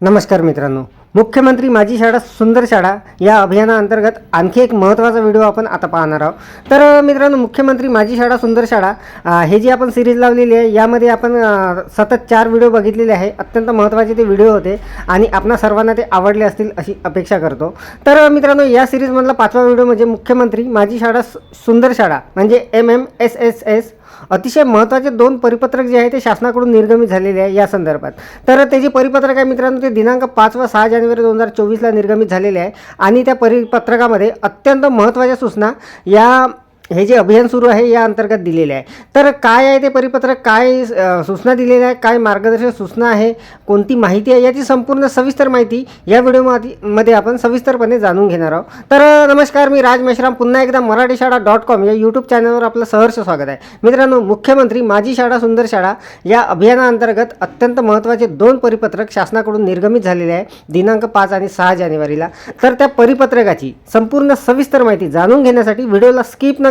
नमस्कार मित्रांनो. मुख्यमंत्री माझी शाळा सुंदर शाळा या अभियानाअंतर्गत आणखी एक महत्त्वाचा व्हिडिओ आपण आता पाहणार आहोत. तर मित्रांनो मुख्यमंत्री माझी शाळा सुंदर शाळा हे जी आपण सिरीज लावलेली आहे यामध्ये आपण सतत चार व्हिडिओ बघितलेले आहे. अत्यंत महत्त्वाचे ते व्हिडिओ होते आणि आपणा सर्वांना ते आवडले असतील अशी अपेक्षा करतो. तर मित्रांनो या सिरीजमधला पाचवा व्हिडिओ म्हणजे मुख्यमंत्री माझी शाळा सु- सुंदर शाळा म्हणजे M M S S S अतिशय महत्त्वाचे दोन परिपत्रक जे आहे ते शासनाकडून निर्गमित झालेले आहे या संदर्भात. तर त्याची परिपत्रक आहे मित्रांनो ते दिनांक पाच व सहा जानेवारी दोन हजार चोवीसला निर्गमित झालेले आहे आणि त्या परिपत्रकामध्ये अत्यंत महत्त्वाच्या सूचना या हे जे अभियान सुरू आहे या अंतर्गत दिलेले आहे. तर काय आहे ते परिपत्रक? काय सूचना दिलेल्या आहे काय मार्गदर्शक सूचना आहे? कोणती माहिती आहे? याची संपूर्ण सविस्तर माहिती या व्हिडिओमध्ये मध्ये आपण सविस्तरपणे जाणून घेणार आहोत. तर नमस्कार मी राज मेश्राम. पुन्हा एकदा मराठी शाळा डॉट कॉम या यूट्यूब चॅनलवर आपलं सहर्ष स्वागत आहे. मित्रांनो मुख्यमंत्री माझी शाळा सुंदर शाळा या अभियानाअंतर्गत अत्यंत महत्त्वाचे दोन परिपत्रक शासनाकडून निर्गमित झालेले आहे. दिनांक पाच आणि सहा जानेवारीला. तर त्या परिपत्रकाची संपूर्ण सविस्तर माहिती जाणून घेण्यासाठी व्हिडिओला स्किप न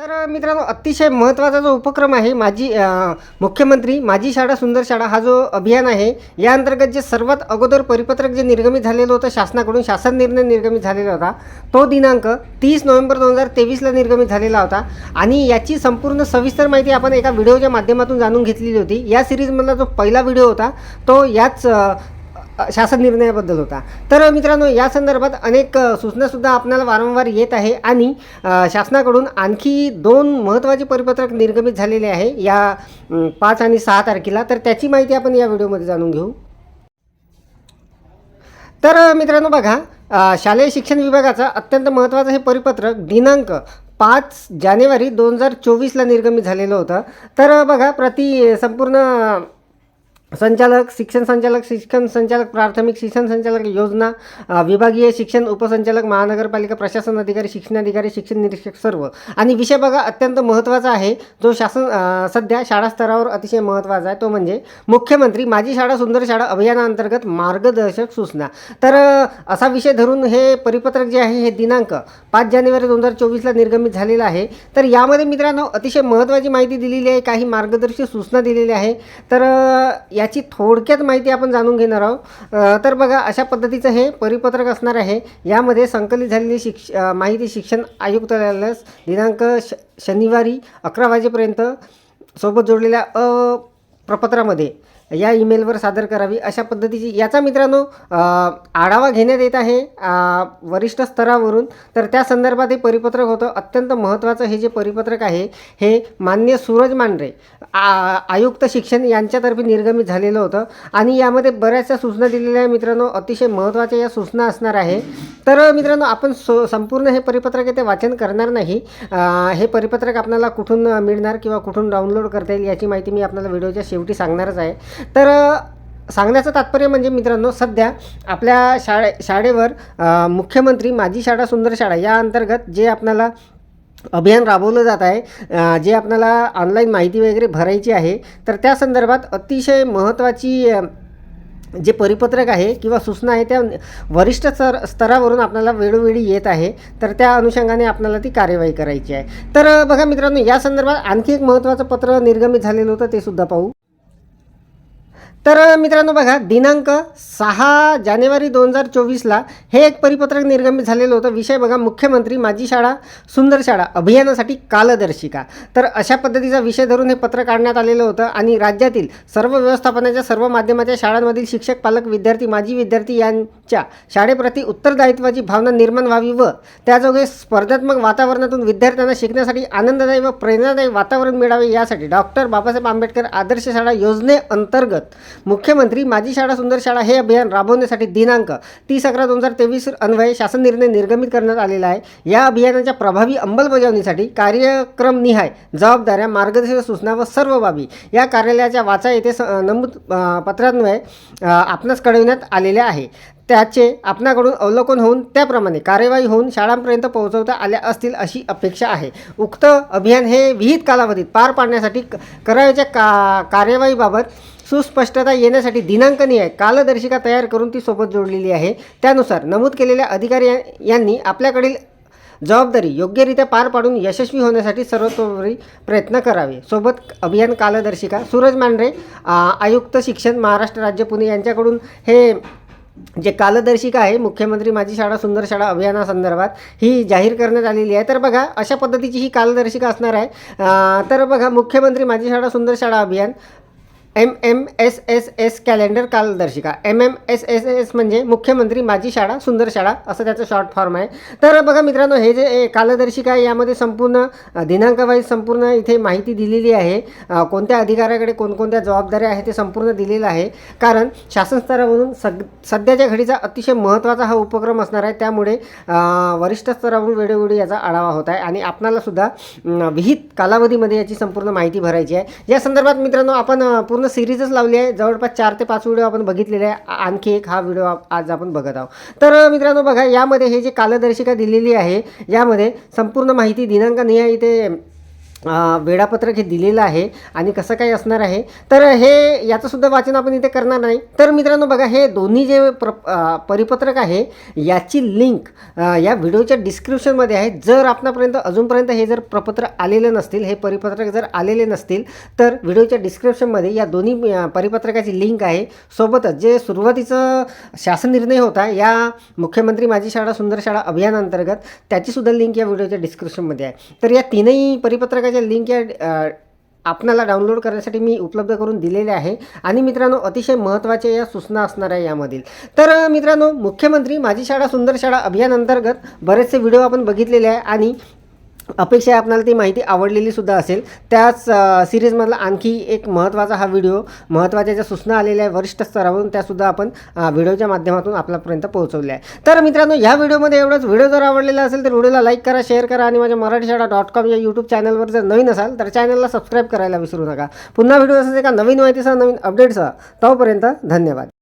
तर मित्रांनो अतिशय महत्त्वाचा जो उपक्रम आहे माझी मुख्यमंत्री माझी शाळा सुंदर शाळा हा जो अभियान आहे या अंतर्गत जे सर्वात अगोदर परिपत्रक जे निर्गमित झालेलं होतं शासनाकडून शासन निर्णय निर्गमित झालेला होता तो दिनांक तीस नोव्हेंबर दोन हजार तेवीसला निर्गमित झालेला होता. आणि याची संपूर्ण सविस्तर माहिती आपण एका व्हिडिओच्या माध्यमातून जाणून घेतलेली होती. या सिरीजमधला जो पहिला व्हिडिओ होता तो याच शासन निर्णयाबद्दल होता. तर मित्रांनो या संदर्भात अनेक सूचनासुद्धा आपल्याला वारंवार येत आहे आणि शासनाकडून आणखी दोन महत्त्वाचे परिपत्रक निर्गमित झालेले आहे या पाच आणि सहा तारखेला. तर त्याची माहिती आपण या व्हिडिओमध्ये जाणून घेऊ. तर मित्रांनो बघा शालेय शिक्षण विभागाचा अत्यंत महत्त्वाचं हे परिपत्रक दिनांक पाच जानेवारी दोन हजार चोवीसला निर्गमित झालेलं होतं. तर बघा प्रति संपूर्ण संचालक शिक्षण संचालक शिक्षण संचालक प्राथमिक शिक्षण संचालक योजना विभागीय शिक्षण उपसंचालक महानगरपालिका प्रशासन अधिकारी शिक्षणाधिकारी शिक्षण निरीक्षक सर्व. आणि विषय बघा अत्यंत महत्त्वाचा आहे. जो शासन सध्या शाळा स्तरावर अतिशय महत्त्वाचा आहे तो म्हणजे मुख्यमंत्री माझी शाळा सुंदर शाळा अभियानाअंतर्गत मार्गदर्शक सूचना. तर असा विषय धरून हे परिपत्रक जे आहे हे दिनांक पाच जानेवारी दोन हजार चोवीसला निर्गमित झालेलं आहे. तर यामध्ये मित्रांनो अतिशय महत्त्वाची माहिती दिलेली आहे काही मार्गदर्शक सूचना दिलेल्या आहे. तर याची थोडक्यात माहिती आपण जाणून घेणार आहोत. तर बघा अशा पद्धतीचं हे परिपत्रक असणार आहे. यामध्ये संकलित झालेली शिक्ष माहिती शिक्षण आयुक्तालयास दिनांक श शनिवारी अकरा वाजेपर्यंत सोबत जोडलेल्या अ प्रपत्रामध्ये या ईमेलवर सादर करावी अशा पद्धतीची. याचा मित्रांनो आढावा घेण्यात येत आहे वरिष्ठ स्तरावरून. तर त्या संदर्भात हे परिपत्रक होतं. अत्यंत महत्त्वाचं हे जे परिपत्रक आहे हे मान्य सूरज मांढरे आ आयुक्त शिक्षण यांच्यातर्फे निर्गमित झालेलं होतं. आणि यामध्ये बऱ्याचशा सूचना दिलेल्या आहे मित्रांनो. अतिशय महत्त्वाच्या या सूचना असणार आहे. तर मित्रांनो आपण सो संपूर्ण हे परिपत्रक येथे वाचन करणार नाही. हे परिपत्रक आपल्याला कुठून मिळणार किंवा कुठून डाउनलोड करता येईल याची माहिती मी आपल्याला व्हिडिओच्या शेवटी सांगणारच आहे. तर सांगण्याचं तात्पर्य म्हणजे मित्रांनो सध्या आपल्या शाळे शाळेवर मुख्यमंत्री माझी शाळा सुंदर शाळा या अंतर्गत जे आपल्याला अभियान राबवलं जात आहे जे आपल्याला ऑनलाईन माहिती वगैरे भरायची आहे तर त्या संदर्भात अतिशय महत्त्वाची जे परिपत्रक आहे किंवा सूचना आहे त्या वरिष्ठ स्तर स्तरावरून आपल्याला वेळोवेळी येत आहे तर त्या अनुषंगाने आपल्याला ती कार्यवाही करायची आहे. तर बघा मित्रांनो या संदर्भात आणखी एक महत्त्वाचं पत्र निर्गमित झालेलं होतं ते सुद्धा पाहू. तर मित्रांनो बघा दिनांक सहा जानेवारी दोन हजार चोवीसला हे एक परिपत्रक निर्गमित झालेलं होतं. विषय बघा मुख्यमंत्री माझी शाळा सुंदर शाळा अभियानासाठी कालदर्शिका. तर अशा पद्धतीचा विषय धरून हे पत्र काढण्यात आलेलं होतं आणि राज्यातील सर्व व्यवस्थापनाच्या सर्व माध्यमाच्या शाळांमधील शिक्षक पालक विद्यार्थी माजी विद्यार्थी यांच्या शाळेप्रती उत्तरदायित्वाची भावना निर्माण व्हावी व त्याजोगे स्पर्धात्मक वातावरणातून विद्यार्थ्यांना शिकण्यासाठी आनंददायी व प्रेरणादायी वातावरण मिळावे यासाठी डॉक्टर बाबासाहेब आंबेडकर आदर्श शाळा योजनेअंतर्गत मुख्यमंत्री माझी शाळा सुंदर शाळा हे अभियान राबवण्यासाठी दिनांक तीस अकरा दोन हजार तेवीस अन्वये शासन निर्णय निर्गमित करण्यात आलेला आहे. या अभियानाच्या प्रभावी अंमलबजावणीसाठी कार्यक्रमनिहाय जबाबदाऱ्या मार्गदर्शक सूचना व सर्व बाबी या कार्यालयाच्या वाचा येथे स नमूद पत्रान्वये आपणास कळविण्यात आलेल्या आहे. त्याचे आपणाकडून अवलोकन होऊन त्याप्रमाणे कार्यवाही होऊन शाळांपर्यंत पोहोचवता आल्या असतील अशी अपेक्षा आहे. उक्त अभियान हे विहित कालावधीत पार पाडण्यासाठी क- करावयाच्या का कार्यवाहीबाबत सुस्पष्टता येण्यासाठी दिनांकनीय कालदर्शिका तयार करून ती सोबत जोडलेली आहे. त्यानुसार नमूद केलेल्या अधिकारी यांनी आपल्याकडील जबाबदारी योग्यरित्या पार पाडून यशस्वी होण्यासाठी सर्वतोपरी प्रयत्न करावे. सोबत अभियान कालदर्शिका सूरज मांढरे आयुक्त शिक्षण महाराष्ट्र राज्य पुणे यांच्याकडून हे जे कालदर्शिका आहे मुख्यमंत्री माझी शाळा सुंदर शाळा अभियानासंदर्भात ही जाहीर करण्यात आलेली आहे. तर बघा अशा पद्धतीची ही कालदर्शिका असणार आहे. तर बघा मुख्यमंत्री माझी शाळा सुंदर शाळा अभियान M M S S S calendar कालदर्शिका. M M S S S म्हणजे मुख्यमंत्री माझी शाळा सुंदर शाळा असं त्याचं शॉर्ट फॉर्म आहे. तर बघा मित्रांनो हे जे ए, कालदर्शिका आहे यामध्ये संपूर्ण दिनांकवाईज संपूर्ण इथे माहिती दिलेली आहे. कोणत्या अधिकाऱ्याकडे कोणकोणत्या जबाबदाऱ्या आहेत ते संपूर्ण दिलेलं आहे. कारण शासन स्तरावरून सग सध्याच्या घडीचा अतिशय महत्त्वाचा हा उपक्रम असणार आहे. त्यामुळे वरिष्ठ स्तरावरून वेळोवेळी याचा आढावा होत आहे. आणि आपणालासुद्धा विहित कालावधीमध्ये याची संपूर्ण माहिती भरायची आहे. या संदर्भात मित्रांनो आपण पूर्ण सिरीजच लावली आहे. जवळपास चार ते पाच व्हिडिओ आपण बघितलेले आहे. आणखी एक हा व्हिडिओ आज आपण बघत आहोत. तर मित्रांनो बघा यामध्ये हे जे कालदर्शिका दिलेली आहे यामध्ये संपूर्ण माहिती दिनांकनिहाय इथे वेळापत्रक हे दिलेलं आहे आणि कसं काय असणार आहे? तर हे याचंसुद्धा वाचन आपण इथे करणार नाही. तर मित्रांनो बघा हे दोन्ही जे प्र परिपत्रक आहे याची लिंक या व्हिडिओच्या डिस्क्रिप्शनमध्ये आहे. जर आपणापर्यंत अजूनपर्यंत हे जर प्रपत्र आलेलं नसतील हे परिपत्रक जर आलेले नसतील तर व्हिडिओच्या डिस्क्रिप्शनमध्ये या दोन्ही परिपत्रकाची लिंक आहे. सोबतच जे सुरुवातीचं शासन निर्णय होता या मुख्यमंत्री माझी शाळा सुंदर शाळा अभियानांतर्गत त्याचीसुद्धा लिंक या व्हिडिओच्या डिस्क्रिप्शनमध्ये आहे. तर या तीनही परिपत्रकाच्या लिंक या आपणाला डाउनलोड करण्यासाठी मी उपलब्ध करून दिलेले आहे. आणि मित्रांनो अतिशय महत्त्वाच्या या सूचना असणार आहे यामधील. तर मित्रांनो मुख्यमंत्री माझी शाळा सुंदर शाळा अभियानांतर्गत बरेचसे व्हिडिओ आपण बघितलेले आहे. आणि अपेक्षा आहे आपणाला ती माहिती आवडलेली सुद्धा असेल. त्याच सिरीजमधला आणखी एक महत्त्वाचा हा व्हिडिओ महत्त्वाच्या ज्या सूचना आलेल्या आहे वरिष्ठ स्तरावरून त्यासुद्धा आपण व्हिडिओच्या माध्यमातून आपल्यापर्यंत पोहोचवल्या आहे तर मित्रांनो या व्हिडिओमध्ये एवढंच. व्हिडिओ जर आवडलेला असेल तर व्हिडिओला लाईक करा शेअर करा आणि माझ्या मराठी शाळा डॉट कॉम या यूट्यूब चॅनलवर जर नवीन असाल तर चॅनलला सबस्क्राईब करायला विसरू नका. पुन्हा व्हिडिओ असेल एका नवीन माहितीसह नवीन अपडेटसह तोपर्यंत धन्यवाद.